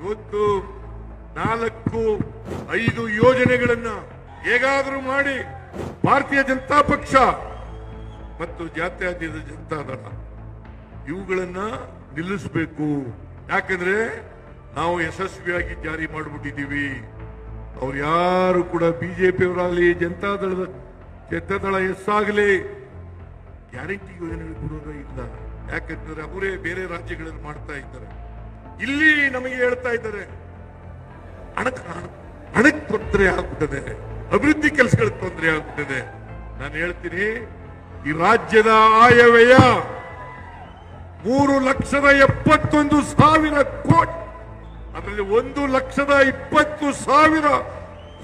ಇವತ್ತು ನಾಲ್ಕು, ಐದು ಯೋಜನೆಗಳನ್ನ ಹೇಗಾದರೂ ಮಾಡಿ ಭಾರತೀಯ ಜನತಾ ಪಕ್ಷ ಮತ್ತು ಜಾತ್ಯಾತೀತ ಜನತಾ ದಳ ಇವುಗಳನ್ನ ನಿಲ್ಲಿಸಬೇಕು. ಯಾಕಂದ್ರೆ ನಾವು ಯಶಸ್ವಿಯಾಗಿ ಜಾರಿ ಮಾಡಿಬಿಟ್ಟಿದ್ದೀವಿ. ಅವ್ರು ಯಾರು ಕೂಡ ಬಿಜೆಪಿ ಅವರಾಗಲಿ ಜನತಾ ದಳದ ಜನತಾ ದಳ ಎಸ್ಸಾಗಲಿ ಗ್ಯಾರಂಟಿ ಯೋಜನೆಗಳು ಕೊಡೋದೇ ಇಲ್ಲ. ಯಾಕಂದ್ರೆ ಅವರೇ ಬೇರೆ ರಾಜ್ಯಗಳಲ್ಲಿ ಮಾಡ್ತಾ ಇದ್ದಾರೆ. ಇಲ್ಲಿ ನಮಗೆ ಹೇಳ್ತಾ ಇದ್ದಾರೆ ಹಣಕ್ಕೆ ಹಣಕ್ಕೆ ತೊಂದರೆ ಆಗ್ಬಿಟ್ಟಿದೆ, ಅಭಿವೃದ್ಧಿ ಕೆಲಸಗಳಿಗೆ ತೊಂದರೆ ಆಗ್ಬಿಟ್ಟಿದೆ. ನಾನು ಹೇಳ್ತೀನಿ, ಈ ರಾಜ್ಯದ ಆಯವ್ಯಯ ಮೂರು ಲಕ್ಷದ ಎಪ್ಪತ್ತೊಂದು ಸಾವಿರ ಕೋಟಿ, ಅದರಲ್ಲಿ ಒಂದು ಲಕ್ಷದ ಇಪ್ಪತ್ತು ಸಾವಿರ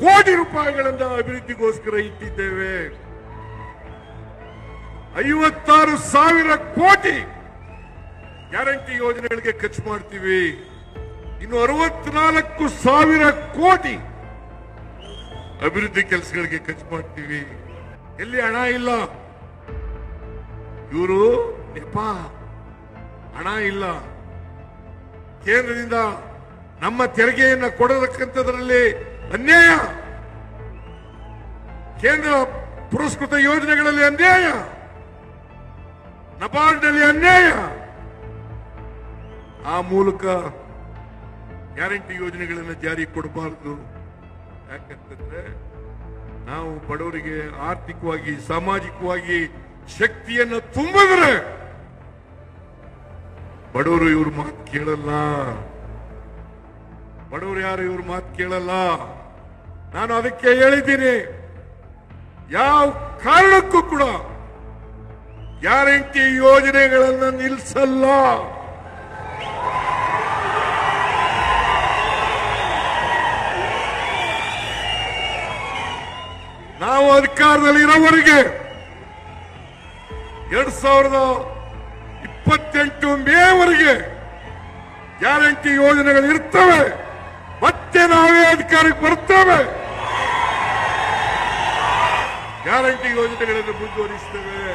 ಕೋಟಿ ರೂಪಾಯಿಗಳನ್ನ ಅಭಿವೃದ್ಧಿಗೋಸ್ಕರ ಇಟ್ಟಿದ್ದೇವೆ. ಐವತ್ತಾರು ಸಾವಿರ ಕೋಟಿ ಗ್ಯಾರಂಟಿ ಯೋಜನೆಗಳಿಗೆ ಖರ್ಚು ಮಾಡ್ತೀವಿ. ಇನ್ನು ಅರವತ್ನಾಲ್ಕು ಸಾವಿರ ಕೋಟಿ ಅಭಿವೃದ್ಧಿ ಕೆಲಸಗಳಿಗೆ ಖರ್ಚು ಮಾಡ್ತೀವಿ. ಎಲ್ಲಿ ಹಣ ಇಲ್ಲ? ಇವರು ನೆಪ ಹಣ ಇಲ್ಲ. ಕೇಂದ್ರದಿಂದ ನಮ್ಮ ತೆರಿಗೆಯನ್ನ ಕೊಡತಕ್ಕಂಥದ್ರಲ್ಲಿ ಅನ್ಯಾಯ. ಕೇಂದ್ರ ಪುರಸ್ಕೃತ ಯೋಜನೆಗಳಲ್ಲಿ ಅನ್ಯಾಯ. ನಬಾರ್ಡ್ನಲ್ಲಿ ಅನ್ಯಾಯ. ಆ ಮೂಲಕ ಗ್ಯಾರಂಟಿ ಯೋಜನೆಗಳನ್ನು ಜಾರಿ ಕೊಡಬಾರದು. ಯಾಕಂತಂದ್ರೆ ನಾವು ಬಡವರಿಗೆ ಆರ್ಥಿಕವಾಗಿ, ಸಾಮಾಜಿಕವಾಗಿ ಶಕ್ತಿಯನ್ನು ತುಂಬಿದ್ರೆ ಬಡವರು ಇವ್ರ ಮಾತು ಕೇಳಲ್ಲ. ಬಡವರು ಯಾರು ಇವ್ರ ಮಾತು ಕೇಳಲ್ಲ. ನಾನು ಅದಕ್ಕೆ ಹೇಳಿದ್ದೀನಿ. ಯಾವ ಕಾರಣಕ್ಕೂ ಕೂಡ ಗ್ಯಾರಂಟಿ ಯೋಜನೆಗಳನ್ನು ನಿಲ್ಲಿಸಲ್ಲ ನಾವು ಅಧಿಕಾರದಲ್ಲಿ ಇರೋವರೆಗೆ ಎರಡ್ ಸಾವಿರದ ಇಪ್ಪತ್ತೆಂಟು ಮೇವರೆಗೆ ಗ್ಯಾರಂಟಿ ಯೋಜನೆಗಳು ಇರ್ತವೆ. ಮತ್ತೆ ನಾವೇ ಅಧಿಕಾರಕ್ಕೆ ಬರ್ತೇವೆ. ಗ್ಯಾರಂಟಿ ಯೋಜನೆಗಳನ್ನು ಮುಂದುವರಿಸ್ತೇವೆ.